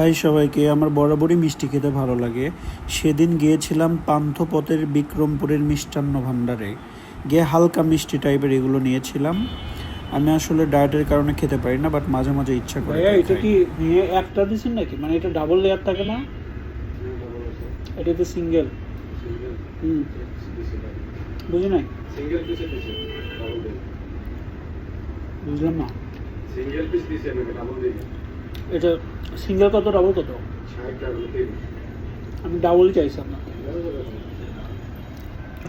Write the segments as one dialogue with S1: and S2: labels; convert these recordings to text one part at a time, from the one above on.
S1: High সবাইকে আমার বরাবরই মিষ্টি খেতে ভালো লাগে। সেদিন গিয়েছিলাম পান্থপথের বিক্রমপুরের মিষ্টান্ন ভাণ্ডারে। গিয়ে হালকা মিষ্টি টাইপের এগুলো নিয়েছিলাম। আমি আসলে ডায়েটের কারণে খেতে পারি না বাট মাঝে মাঝে ইচ্ছা করে
S2: এটা কি নিয়ে একটা দিছেন নাকি? মানে এটা ডাবল লেয়ার থাকে না? এটা তো সিঙ্গেল হুম। বুঝি নাই?
S3: সিঙ্গেল পিসে দিছে
S2: বুঝলাম না?
S3: সিঙ্গেল পিস দিছে নাকি ডাবল দিন
S2: এটা সিঙ্গেল কত ডাবল কত? আমি ডাবল চাইছি আপনাকে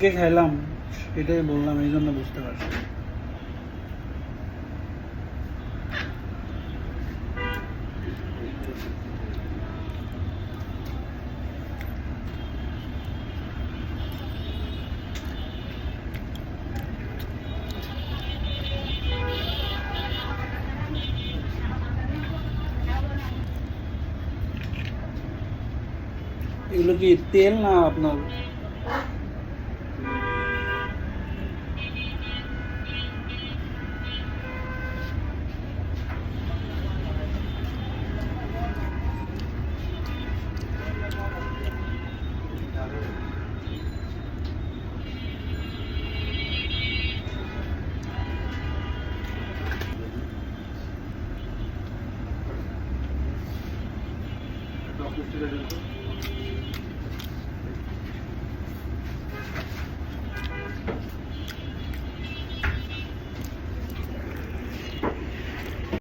S2: কে খাইলাম এটাই বললাম, এই জন্য বুঝতে পারছি। এগুলো কি তেল না আপনার
S3: টপ লিস্টে দেন তো